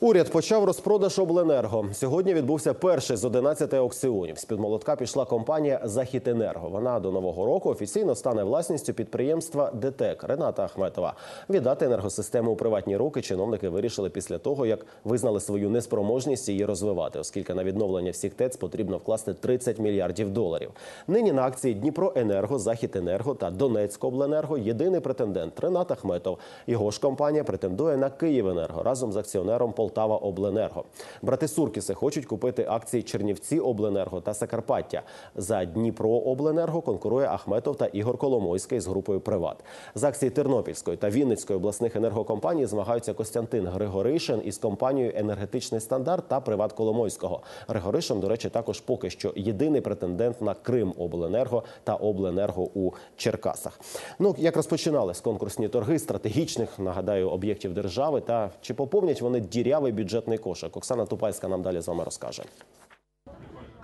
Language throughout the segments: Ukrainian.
Уряд почав розпродаж обленерго. Сьогодні відбувся перший з 11 аукціонів. З під молотка пішла компанія Західенерго. Вона до нового року офіційно стане власністю підприємства ДТЕК Рената Ахметова. Віддати енергосистему у приватні руки чиновники вирішили після того, як визнали свою неспроможність її розвивати, оскільки на відновлення всіх ТЕЦ потрібно вкласти 30 мільярдів доларів. Нині на акції Дніпроенерго, Західенерго та Донецькобленерго єдиний претендент Ренат Ахметов. Його ж компанія претендує на Київенерго разом з акціонером Полтава Обленерго. Брати Суркіси хочуть купити акції Чернівці Обленерго та Закарпаття. За Дніпро Обленерго конкурує Ахметов та Ігор Коломойський з групою Приват. За акції Тернопільської та Вінницької обласних енергокомпаній змагаються Костянтин Григоришин із компанією Енергетичний стандарт та Приват Коломойського. Григоришин, до речі, також поки що єдиний претендент на Крим Обленерго та Обленерго у Черкасах. Ну як розпочинались конкурсні торги стратегічних, нагадаю, об'єктів держави та чи поповнять вони дірявий бюджетний кошик? Оксана Тупайська нам далі з вами розкаже.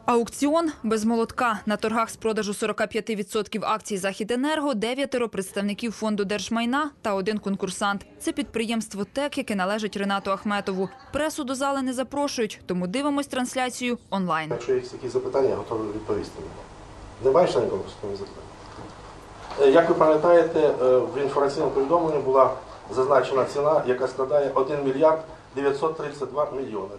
Аукціон без молотка. На торгах з продажу 45% акцій «Західенерго» дев'ятеро представників фонду держмайна та один конкурсант. Це підприємство ТЕК, яке належить Ренату Ахметову. Пресу до зали не запрошують, тому дивимось трансляцію онлайн. Якщо є якісь запитання, я готовий відповісти. Немає членів конкурсної запитання? Е, Як ви пам'ятаєте, е, в інформаційному повідомленні була зазначена ціна, яка складає 1 мільярд 932 мільйони.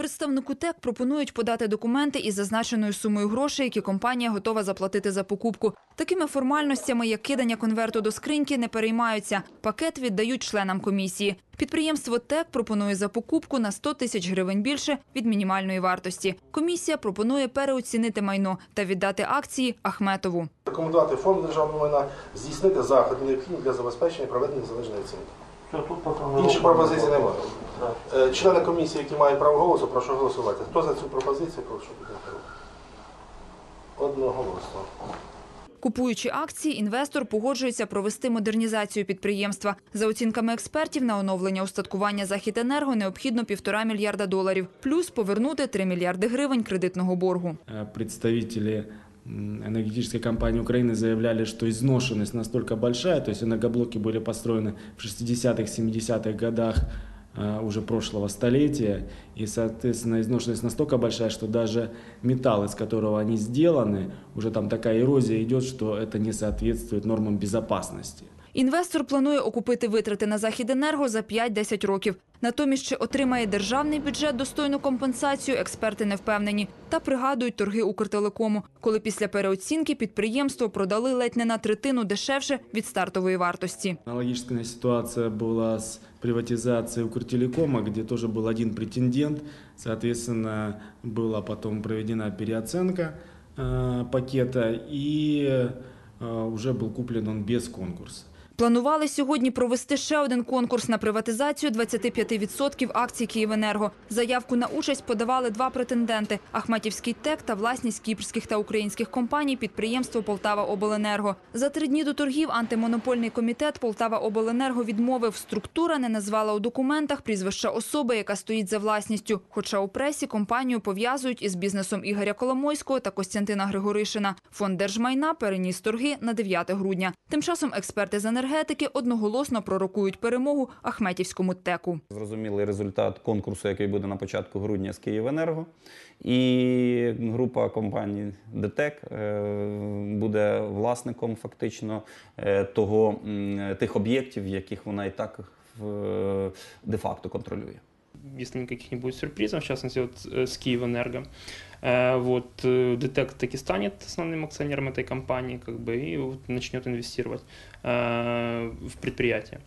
Представнику ТЕК пропонують подати документи із зазначеною сумою грошей, які компанія готова заплатити за покупку. Такими формальностями, як кидання конверту до скриньки, не переймаються. Пакет віддають членам комісії. Підприємство ТЕК пропонує за покупку на 100 тисяч гривень більше від мінімальної вартості. Комісія пропонує переоцінити майно та віддати акції Ахметову. Рекомендувати фонду державного майна здійснити заходи необхідні для забезпечення проведення незалежної оцінки. Інших пропозицій немає. Е, Члени комісії, які мають право голосу, прошу голосувати. Хто за цю пропозицію, прошу підтримати. Одноголосно. Купуючи акції, інвестор погоджується провести модернізацію підприємства. За оцінками експертів, на оновлення устаткування «Західенерго» необхідно півтора мільярда доларів, плюс повернути 3 мільярди гривень кредитного боргу. Представители м, энергетической компании Украины заявляли, что изношенность настолько большая, то есть энергоблоки были построены в 60-х, 70-х годах э, уже прошлого столетия, и, соответственно, изношенность настолько большая, что даже металл, из которого они сделаны, уже там такая эрозия идет, что это не соответствует нормам безопасности. Інвестор планує окупити витрати на «Західенерго» за 5-10 років. Натомість, чи отримає державний бюджет достойну компенсацію, експерти не впевнені. Та пригадують торги Укртелекому, коли після переоцінки підприємство продали ледь не на третину дешевше від стартової вартості. Аналогичная ситуация была с приватизацией Укртелекома, где тоже был один претендент. Соответственно, была потом проведена переоценка э, пакета и э, уже был куплен он без конкурса. Планували сьогодні провести ще один конкурс на приватизацію 25% акцій «Київенерго». Заявку на участь подавали два претенденти – Ахметівський ТЕК та власність кіпрських та українських компаній підприємство «Полтава Обленерго». За три дні до торгів антимонопольний комітет «Полтава Обленерго» відмовив. Структура не назвала у документах прізвища особи, яка стоїть за власністю. Хоча у пресі компанію пов'язують із бізнесом Ігоря Коломойського та Костянтина Григоришина. Фонд держмайна переніс торги на 9 грудня. Тим часом експерти з енергетики одноголосно пророкують перемогу Ахметівському ТЕКу. Зрозумілий результат конкурсу, який буде на початку грудня з Київенерго. І група компаній ДТЕК е, буде власником фактично е, того, м, тих об'єктів, яких вона і так в- де-факто контролює. если никаких не будет сюрпризов, в частности, вот э, с Киевэнерго. Э, Вот э, ДТЕК таки станет основным акционером этой компании, как бы, и вот начнет инвестировать э, в предприятие.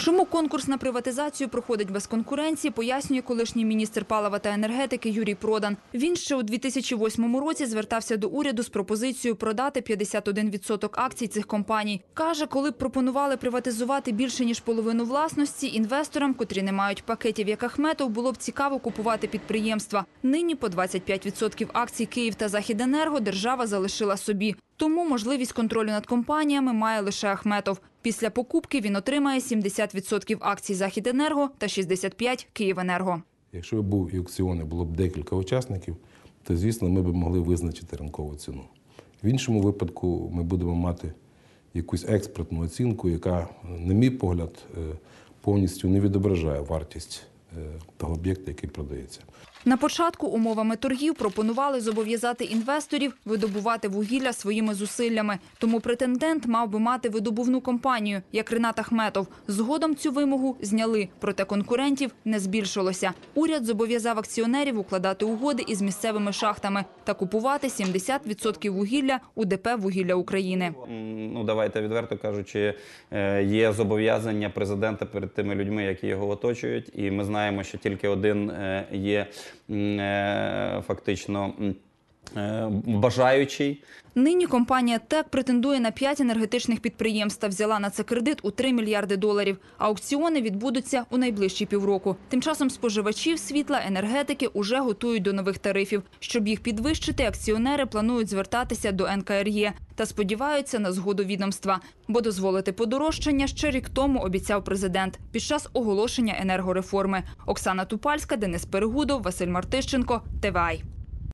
Чому конкурс на приватизацію проходить без конкуренції, пояснює колишній міністр палива та енергетики Юрій Продан. Він ще у 2008 році звертався до уряду з пропозицією продати 51% акцій цих компаній. Каже, коли б пропонували приватизувати більше ніж половину власності, інвесторам, котрі не мають пакетів як Ахметов, було б цікаво купувати підприємства. Нині по 25% акцій Київ та Західенерго держава залишила собі. Тому можливість контролю над компаніями має лише Ахметов. Після покупки він отримає 70% акцій Західенерго та 65% Київенерго. Якщо б був і аукціон, і було б декілька учасників, то звісно ми б могли визначити ринкову ціну. В іншому випадку ми будемо мати якусь експертну оцінку, яка, на мій погляд, е, повністю не відображає вартість е, того об'єкта, який продається. На початку умовами торгів пропонували зобов'язати інвесторів видобувати вугілля своїми зусиллями. Тому претендент мав би мати видобувну компанію, як Ренат Ахметов. Згодом цю вимогу зняли, проте конкурентів не збільшилося. Уряд зобов'язав акціонерів укладати угоди із місцевими шахтами та купувати 70% вугілля у ДП «Вугілля України». Ну, давайте відверто кажучи, е, є зобов'язання президента перед тими людьми, які його оточують, і ми знаємо, що тільки один е, є фактично е, бажаючий. Нині компанія ТЕК претендує на п'ять енергетичних підприємств та взяла на це кредит у 3 мільярди доларів. Аукціони відбудуться у найближчі півроку. Тим часом споживачів світла енергетики уже готують до нових тарифів. Щоб їх підвищити, акціонери планують звертатися до НКРЄ та сподіваються на згоду відомства. Бо дозволити подорожчання ще рік тому обіцяв президент під час оголошення енергореформи. Оксана Тупальська, Денис Перегудов, Василь Мартищенко, ТВАЙ.